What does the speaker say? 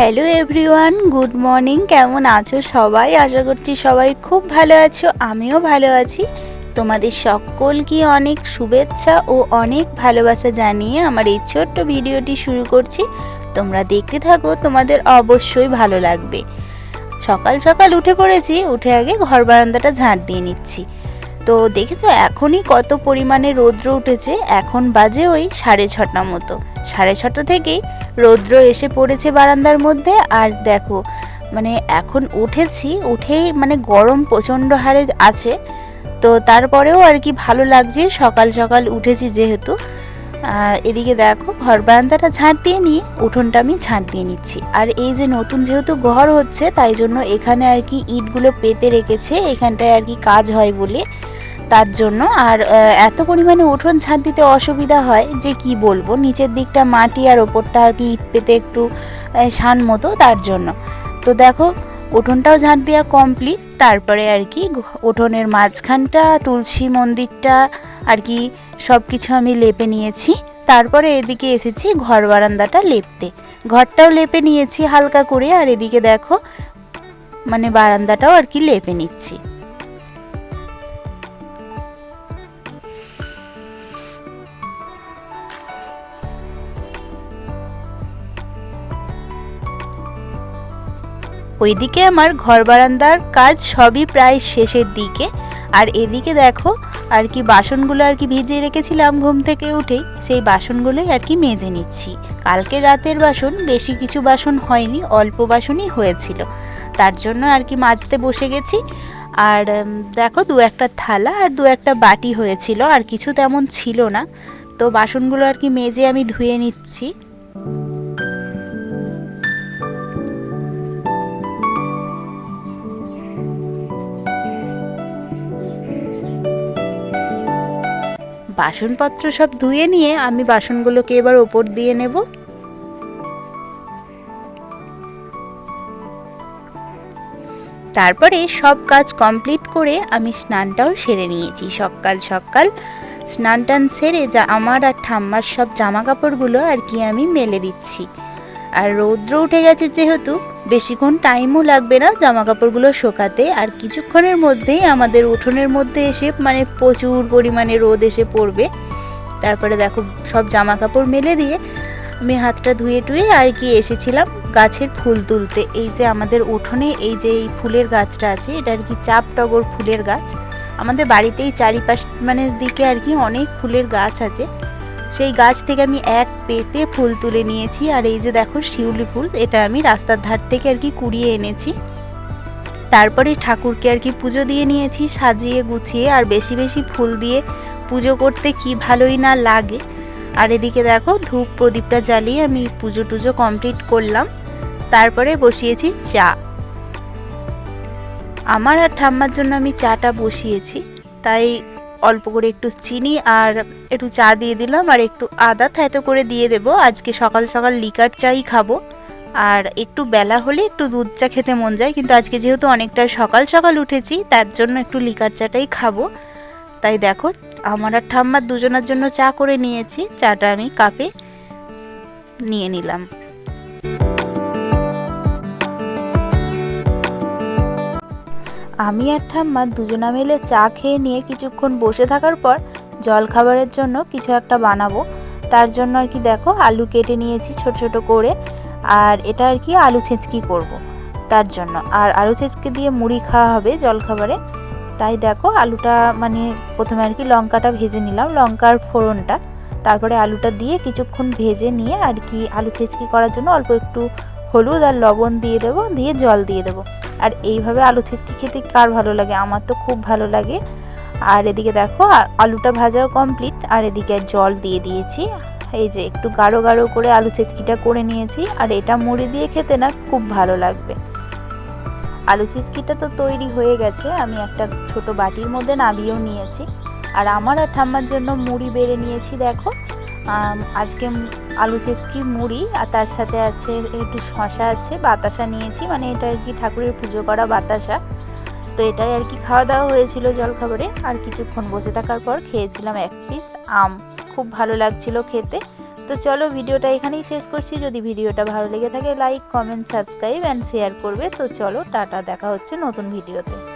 Hello everyone, good morning, কেমন আছো সবাই? আশা করছি সবাই খুব ভালো আছো, আমিও ভালো আছি। তোমাদের সকলকে অনেক শুভেচ্ছা ও অনেক ভালোবাসা জানিয়ে আমার এই ছোট্ট ভিডিওটি শুরু করছি। তোমরা দেখতে থাকো, তোমাদের অবশ্যই ভালো লাগবে। সকাল সকাল উঠে পড়েছি, উঠে আগে ঘর বারান্দাটা ঝাঁট দিয়ে নিচ্ছি। তো দেখেছ, এখনই কত পরিমাণে রৌদ্র উঠেছে, এখন বাজে ওই সাড়ে ছটা মতো। সাড়ে ছটা থেকেই রৌদ্র এসে পড়েছে বারান্দার মধ্যে, আর দেখো মানে এখন উঠেছি, উঠেই মানে গরম প্রচণ্ড হারে আছে, তো তারপরেও আর কি ভালো লাগছে, সকাল সকাল উঠেছি যেহেতু। এদিকে দেখো, ঘর বারান্দাটা ঝাঁট দিয়ে নিয়ে, উঠোনটা আমি ঝাঁট দিয়ে নিচ্ছি। আর এই যে নতুন যেহেতু ঘর হচ্ছে, তাই জন্য এখানে আর কি ইটগুলো পেতে রেখেছে, এখানটায় আর কি কাজ হয় বলে। তার জন্য। আর এত পরিমাণে উঠোন ঝাঁট দিতে অসুবিধা হয় যে কি বলব, নিচের দিকটা মাটি আর ওপরটা আর কি ইট পেতে একটু শান মতো তার জন্য। তো দেখো, উঠোনটাও ঝাঁট দেওয়া কমপ্লিট তারপরে আর কি উঠোনের মাঝখানটা, তুলসী মন্দিরটা আর কি সব কিছু আমি লেপে নিয়েছি। তারপরে এদিকে এসেছি ঘর বারান্দাটা লেপতে। ঘরটাও লেপে নিয়েছি হালকা করে, আর এদিকে দেখো মানে বারান্দাটাও আর কি লেপে নিচ্ছি। ওইদিকে আমার ঘর বারান্দার কাজ সবই প্রায় শেষের দিকে। আর এদিকে দেখো, আর কি বাসনগুলো আর কি ভিজিয়ে রেখেছিলাম ঘুম থেকে উঠেই, সেই বাসনগুলোই আর কি মেজে নিচ্ছি। কালকে রাতের বাসন, বেশি কিছু বাসন হয়নি, অল্প বাসনই হয়েছিল। তার জন্য আর কি মাজতে বসে গেছি। আর দেখো দু একটা থালা আর দু একটা বাটি হয়েছিল, আর কিছু তেমন ছিল না। তো বাসনগুলো আর কি মেজে আমি ধুয়ে নিচ্ছি। বাসনপত্র সব ধুয়ে নিয়ে আমি বাসনগুলোকে এবার ওপর দিয়ে নেব। তারপরে সব কাজ কমপ্লিট করে আমি স্নানটাও সেরে নিয়েছি। সকাল সকাল স্নান টান সেরে যা আমার আর ঠাম্মার সব জামা কাপড়গুলো আর কি আমি মেলে দিচ্ছি। আর রৌদ্র উঠে গেছে যেহেতু বেশিক্ষণ টাইমও লাগবে না জামা কাপড়গুলো শোকাতে। আর কিছুক্ষণের মধ্যেই আমাদের উঠোনের মধ্যে এসে মানে প্রচুর পরিমাণে রোদ এসে পড়বে। তারপরে দেখো সব জামা কাপড় মেলে দিয়ে আমি হাতটা ধুয়ে টুয়ে আর কি এসেছিলাম গাছের ফুল তুলতে। এই যে আমাদের উঠোনে এই যে এই ফুলের গাছটা আছে, এটা আর কি চাপ টগর ফুলের গাছ। আমাদের বাড়িতেই চারিপাশ মানে দিকে আর কি অনেক ফুলের গাছ আছে। সেই গাছ থেকে আমি এক পেতে ফুল তুলে নিয়েছি, আর এই যে দেখো শিউলি ফুল, এটা আমি রাস্তার ধার থেকে আর কি কুড়িয়ে এনেছি। তারপরে ঠাকুরকে আর কি পুজো দিয়ে নিয়েছি, সাজিয়ে গুছিয়ে, আর বেশি বেশি ফুল দিয়ে পুজো করতে কি ভালোই না লাগে। আর এদিকে দেখো ধূপ প্রদীপটা জ্বালিয়ে আমি পুজো টুজো কমপ্লিট করলাম। তারপরে বসিয়েছি চা। আমার আর ঠাম্মার জন্য আমি চাটা বসিয়েছি, তাই অল্প করে একটু চিনি আর একটু চা দিয়ে দিলাম আর একটু আদা থেতো করে দিয়ে দেবো। আজকে সকাল সকাল লিকার চাই খাব। আর একটু বেলা হলে একটু দুধ চা খেতে মন যায়, কিন্তু আজকে যেহেতু অনেকটা সকাল সকাল উঠেছি, তার জন্য একটু লিকার চাটাই খাব। তাই দেখো, আমার আর ঠাম্মার দুজনের জন্য চা করে নিয়েছি, চাটা আমি কাপে নিয়ে নিলাম। আমি আর ঠাম্মা দুজনা মিলে চা খেয়ে নিয়ে কিছুক্ষণ বসে থাকার পর জল খাবারের জন্য কিছু একটা বানাবো। তার জন্য আর কি দেখো, আলু কেটে নিয়েছি ছোট ছোট করে, আর এটা আর কি আলু ছেঁচকি করব। তার জন্য। আর আলু ছেঁচকি দিয়ে মুড়ি খাওয়া হবে জল খাবারে তাই দেখো আলুটা মানে প্রথমে আর কি লঙ্কাটা ভেজে নিলাম, লঙ্কার ফোড়নটা। তারপরে আলুটা দিয়ে কিছুক্ষণ ভেজে নিয়ে আর কি আলু ছেঁচকি করার জন্য অল্প একটু হলুদ আর লবণ দিয়ে দেবো, দিয়ে জল দিয়ে দেবো। আর এইভাবে আলু ছেঁচকি খেতে কার ভালো লাগে? আমার তো খুব ভালো লাগে। আর এদিকে দেখো আলুটা ভাজাও কমপ্লিট আর এদিকে জল দিয়ে দিয়েছি। এই যে একটু গাঢ় গাঢ় করে আলু ছেঁচকিটা করে নিয়েছি। আর এটা মুড়ি দিয়ে খেতে না খুব ভালো লাগবে। আলু চিচকিটা তো তৈরি হয়ে গেছে। আমি একটা ছোট বাটির মধ্যে নামিয়েও নিয়েছি। আর আমার আর ঠাম্মার জন্য মুড়ি বেড়ে নিয়েছি, দেখো। আজকে আলু চেচকি, মুড়ি, আর তার সাথে আছে একটু শশা আছে, বাতাসা নিয়েছি মানে এটা আর কি ঠাকুরের পুজো করা বাতাসা। তো এটাই আর কি খাওয়া দাওয়া হয়েছিল জলখাবারে, আর কিছুক্ষণ বসে থাকার পর খেয়েছিলাম এক পিস আম। খুব ভালো লাগছিল খেতে। তো চলো ভিডিওটা এখানেই শেষ করছি। যদি ভিডিওটা ভালো লেগে থাকে like comment subscribe and share করবে। তো চলো, টাটা, দেখা হচ্ছে নতুন ভিডিওতে।